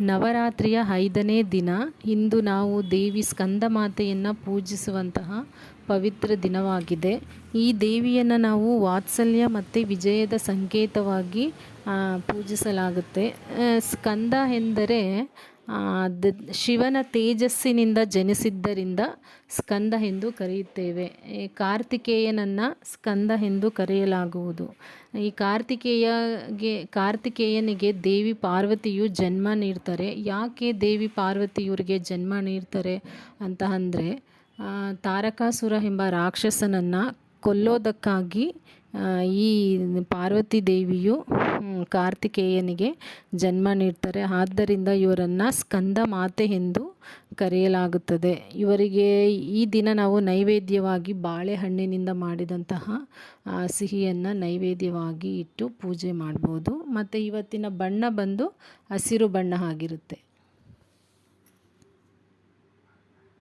ನವರಾತ್ರಿಯ ಐದನೇ ದಿನ. ಇಂದು ನಾವು ದೇವಿ ಸ್ಕಂದಮಾತೆಯನ್ನು ಪೂಜಿಸುವಂತಹ ಪವಿತ್ರ ದಿನವಾಗಿದೆ. ಈ ದೇವಿಯನ್ನು ನಾವು ವಾತ್ಸಲ್ಯ ಮತ್ತು ವಿಜಯದ ಸಂಕೇತವಾಗಿ ಪೂಜಿಸಲಾಗುತ್ತೆ. ಸ್ಕಂದ ಎಂದರೆ ಶಿವನ ತೇಜಸ್ಸಿನಿಂದ ಜನಿಸಿದ್ದರಿಂದ ಸ್ಕಂದ ಎಂದು ಕರೆಯುತ್ತೇವೆ. ಕಾರ್ತಿಕೇಯನನ್ನು ಸ್ಕಂದ ಎಂದು ಕರೆಯಲಾಗುವುದು. ಈ ಕಾರ್ತಿಕೇಯಗೆ, ಕಾರ್ತಿಕೇಯನಿಗೆ ದೇವಿ ಪಾರ್ವತಿಯು ಜನ್ಮ ನೀಡ್ತಾರೆ. ಯಾಕೆ ದೇವಿ ಪಾರ್ವತಿಯವ್ರಿಗೆ ಜನ್ಮ ನೀಡ್ತಾರೆ ಅಂತ ಅಂದರೆ ತಾರಕಾಸುರ ಎಂಬ ರಾಕ್ಷಸನನ್ನು ಕೊಲ್ಲೋದಕ್ಕಾಗಿ ಈ ಪಾರ್ವತಿ ದೇವಿಯು ಕಾರ್ತಿಕೇಯನಿಗೆ ಜನ್ಮ ನೀಡ್ತಾರೆ. ಆದ್ದರಿಂದ ಇವರನ್ನು ಸ್ಕಂದ ಮಾತೆ ಎಂದು ಕರೆಯಲಾಗುತ್ತದೆ. ಇವರಿಗೆ ಈ ದಿನ ನಾವು ನೈವೇದ್ಯವಾಗಿ ಬಾಳೆಹಣ್ಣಿನಿಂದ ಮಾಡಿದಂತಹ ಸಿಹಿಯನ್ನು ನೈವೇದ್ಯವಾಗಿ ಇಟ್ಟು ಪೂಜೆ ಮಾಡ್ಬೋದು. ಮತ್ತು ಇವತ್ತಿನ ಬಣ್ಣ ಬಂದು ಹಸಿರು ಬಣ್ಣ ಆಗಿರುತ್ತೆ.